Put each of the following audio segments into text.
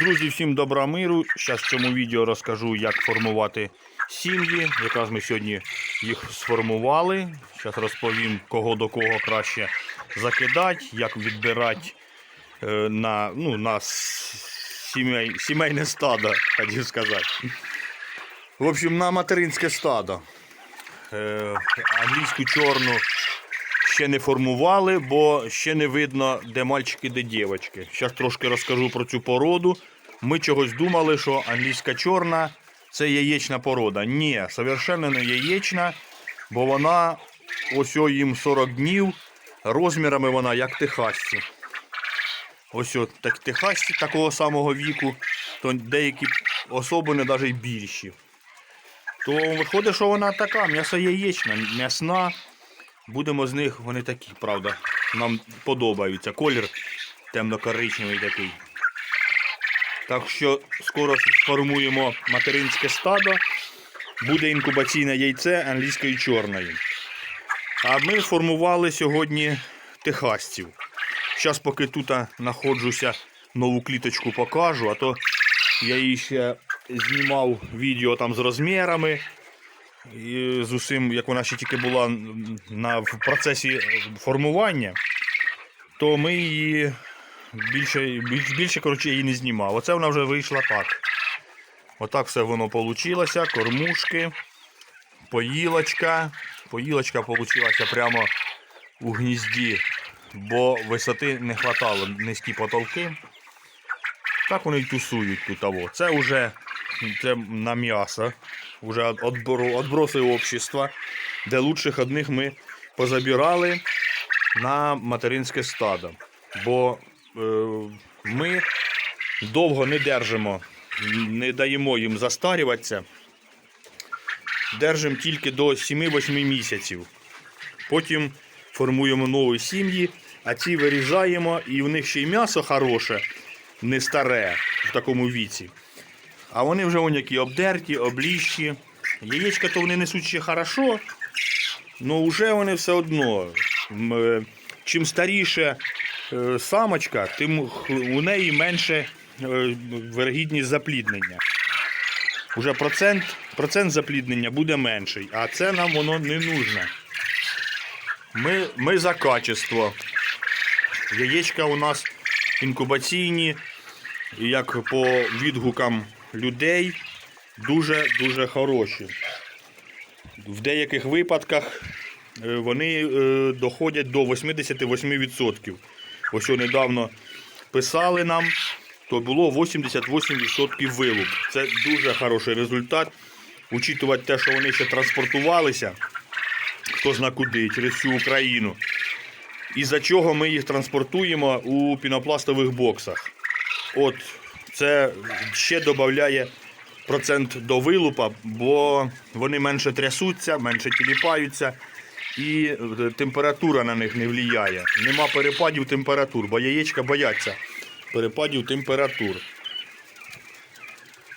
Друзі, всім добра миру. Зараз в цьому відео розкажу, як формувати сім'ї. Якраз ми сьогодні їх сформували. Зараз розповім, кого до кого краще закидати, як відбирати е, на, ну, на сімей, сімейне стадо, хотів сказати. В общем, на материнське стадо. Е, англійську чорну ще не формували, бо ще не видно, де мальчики, де дівчатки. Зараз трошки розкажу про цю породу. Ми чогось думали, що англійська чорна це яєчна порода. Ні, совершенно не яєчна, бо вона ось їм 40 днів. Розмірами вона як техасці. Ось от так техасці такого самого віку, то деякі особини навіть більші. То виходить, що вона така, м'ясо яєчна, м'ясна. Будемо з них, вони такі, правда. Нам подобаються. Колір темно-коричневий такий. Так що скоро сформуємо материнське стадо. Буде інкубаційне яйце англійської чорної. А ми формували сьогодні техасців. Зараз, поки тут знаходжуся, нову кліточку покажу, а то я її ще знімав відео там з розмірами. І з усім, як вона ще тільки була на, в процесі формування, то ми її більше, більш, більше коротше, її не знімав. Оце вона вже вийшла так. Отак все воно вийшло. Кормушки, поїлочка. Поїлочка вийшла прямо у гнізді, бо висоти не вистачало, низькі потолки. Так вони й тусують тут. Це вже це на м'ясо. Уже отбору, отброси общества, де лучших одних ми позабирали на материнське стадо. Бо е, ми довго не держимо, не даємо їм застарюватися. Держимо тільки до 7-8 місяців. Потім формуємо нові сім'ї, а ці вирізаємо, і в них ще й м'ясо хороше, не старе в такому віці. А вони вже вон які обдерті, обліщі. Яєчка то вони несуть ще хорошо, але вже вони все одно. е, Чим старіше е, самочка, тим у неї менше е, вирогідність запліднення. Уже процент, процент запліднення буде менший, а це нам воно не нужно. Ми, ми за качество. Яєчка у нас інкубаційні, як по відгукам людей, дуже-дуже хороші. В деяких випадках е, вони е, доходять до 88%. Ось що недавно писали нам, то було 88% вилуп. Це дуже хороший результат. Учитувати те, що вони ще транспортувалися, хто зна куди, через всю Україну. І за чого ми їх транспортуємо у пінопластових боксах. От це ще додає процент до вилупа, бо вони менше трясуться, менше тіліпаються і е, температура на них не впливає. Нема перепадів температур, бо яєчка бояться перепадів температур.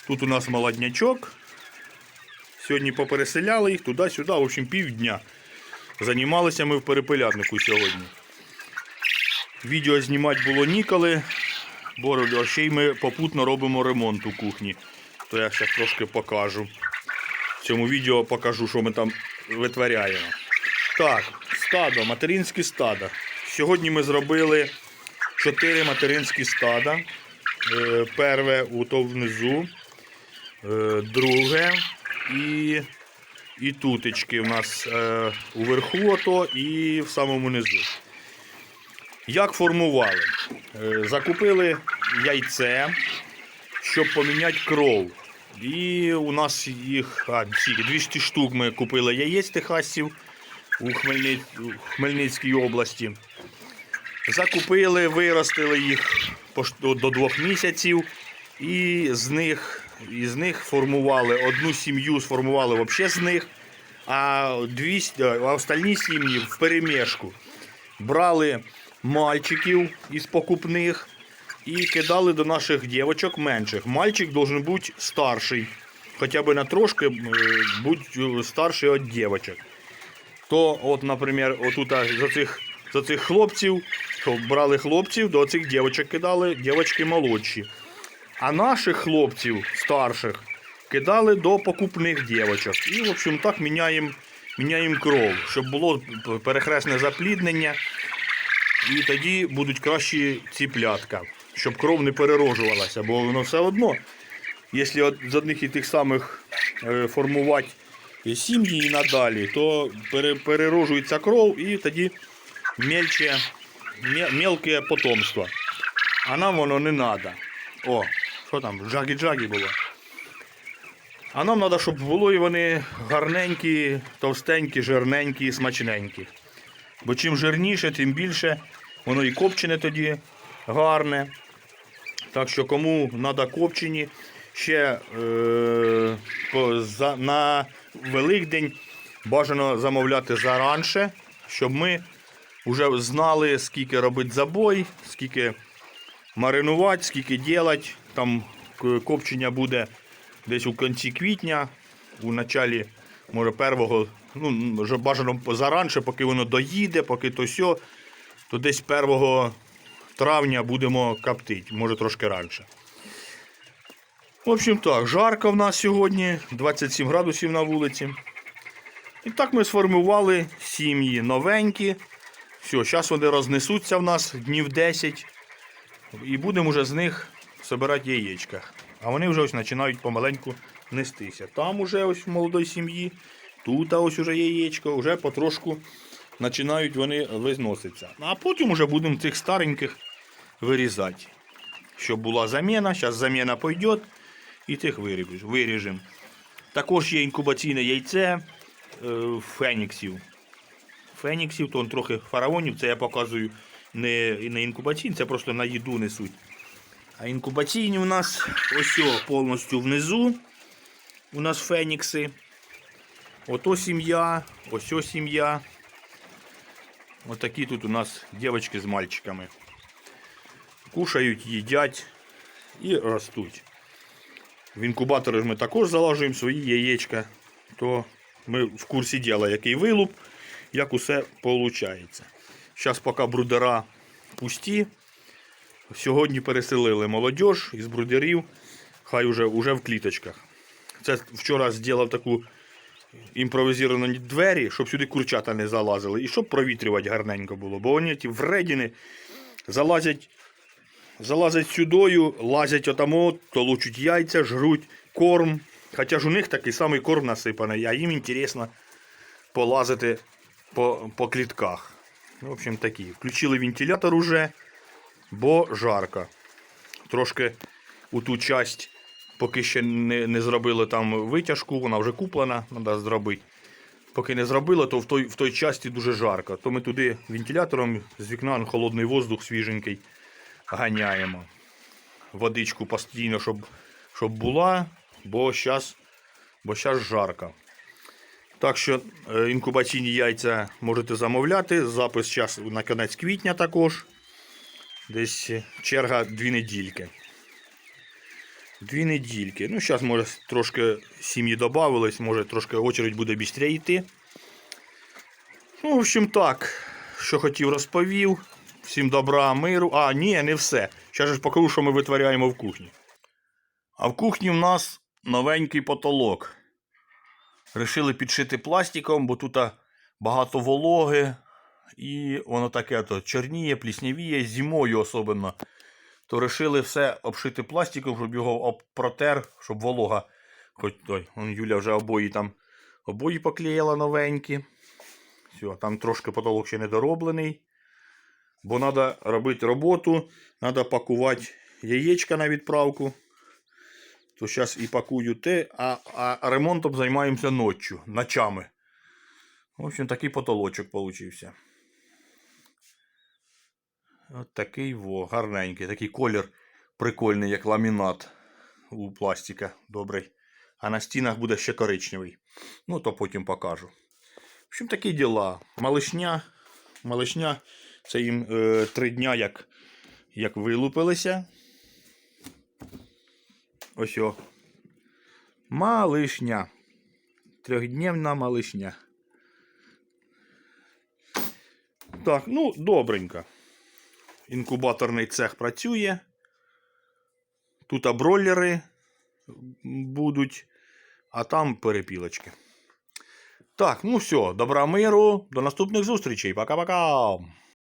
Тут у нас молоднячок. Сьогодні попереселяли їх туди-сюди, в общем, півдня. Займалися ми в перепелятнику сьогодні. Відео знімати було ніколи, бо ще й ми попутно робимо ремонт у кухні. То я ще трошки покажу. В цьому відео покажу, що ми там витворяємо. Так, стадо, материнські стада. Сьогодні ми зробили 4 материнські стада. Е, Перше ото внизу, е, друге і, і тутечки у нас е, уверху ото і в самому низу. Як формували? Е, Закупили яйце, щоб поміняти кров. І у нас їх а, 200 штук ми купили яєць техасців у, Хмельни... Хмельницькій області. Закупили, виростили їх до двох місяців. І з них, із них формували одну сім'ю, сформували взагалі з них, а, 200, а остальні сім'ї в перемішку. Брали мальчиків із покупних і кидали до наших дівчаток менших. Мальчик должен бути старший, хоча б на трошки е, будь старший від дівчаток. То, от, наприклад, отут за цих, за цих хлопців, то брали хлопців, до цих дівчаток кидали, дівчатки молодші. А наших хлопців старших кидали до покупних дівочок. І, в общем, так міняємо міняємо кров, щоб було перехресне запліднення. І тоді будуть кращі ціплятка, щоб кров не перерожувалася, бо воно все одно, якщо з одних і тих самих е, формувати сім'ї і надалі, то пере, перерожується кров і тоді мельче, мелке потомство. А нам воно не треба. О, що там, джагі-джагі було. А нам треба, щоб було і вони гарненькі, товстенькі, жирненькі, смачненькі. Бо чим жирніше, тим більше воно і копчене тоді гарне. Так що кому треба копчені, ще е, за, на Великдень бажано замовляти заранше, щоб ми вже знали, скільки робити забой, скільки маринувати, скільки робити. Там копчення буде десь у кінці квітня, у началі, може, першого, ну, вже бажано заранше, поки воно доїде, поки то сьо, то десь 1 травня будемо коптити, може трошки раніше. В общем так, жарко в нас сьогодні, 27 градусів на вулиці. І так ми сформували сім'ї новенькі. Все, зараз вони рознесуться в нас днів 10. І будемо вже з них збирати яєчка. А вони вже ось починають помаленьку нестися. Там уже ось в молодої сім'ї, тут ось уже яєчко, вже потрошку починають вони визноситися. А потім вже будемо цих стареньких вирізати. Щоб була заміна, зараз заміна пойде і тих виріжемо. Також є інкубаційне яйце е, феніксів. Феніксів, то трохи фараонів, це я показую не, не інкубаційні, це просто на їду несуть. А інкубаційні у нас ось о, повністю внизу. У нас фенікси. Ото сім'я, ось о сім'я. Отакі тут у нас дівчатки з мальчиками. Кушають, їдять і ростуть. В інкубатори ми також залажуємо свої яєчка, то ми в курсі діла, який вилуп, як усе виходить. Зараз поки брудера пусті. Сьогодні переселили молодіж із брудерів, хай уже, уже в кліточках. Це вчора зробив таку імпровізовані двері, щоб сюди курчата не залазили і щоб провітрювати гарненько було. Бо вони ті вредіни залазять, залазять сюдою, лазять отамо, толочуть яйця, жруть корм. Хоча ж у них такий самий корм насипаний, а їм інтересно полазити по, по клітках. В общем, такі. Включили вентилятор уже, бо жарко. Трошки у ту часть, поки ще не, не зробили там витяжку, вона вже куплена, треба зробити. Поки не зробили, то в той, в той часті дуже жарко. То ми туди вентилятором з вікна холодний воздух свіженький ганяємо. Водичку постійно, щоб, щоб була, бо зараз бо жарко. Так що е, інкубаційні яйця можете замовляти. Запис час на кінець квітня також. Десь черга дві недільки. Дві недільки. Ну, зараз, може, трошки сім'ї додавилось, може трошки очередь буде швидше йти. Ну, в общем, так. Що хотів, розповів. Всім добра, миру. А, ні, не все. Зараз ж покажу, що ми витворяємо в кухні. А в кухні в нас новенький потолок. Рішили підшити пластиком, бо тут багато вологи. І воно таке то чорніє, пліснявіє, зимою особливо. То вирішили все обшити пластиком, щоб його протер, щоб волога. Хоч той, он Юля вже обої там обої поклеїла новенькі. Все, там трошки потолок ще не дороблений. Бо треба робити роботу, треба пакувати яєчка на відправку. То зараз і пакую те, а, а ремонтом займаємося ночі, ночами. В общем, такий потолочок получився. От такий во, гарненький. Такий колір прикольний, як ламінат у пластика. Добрий. А на стінах буде ще коричневий. Ну, то потім покажу. В общем, такі діла. Малишня. Малишня. Це їм е, три дня, як, як вилупилися. Ось о. Малишня. Трьохдневна малишня. Так, ну, добренько. Інкубаторний цех працює. Тут бройлери будуть, а там перепілочки. Так, ну все, добра миру, до наступних зустрічей. Пока-пока.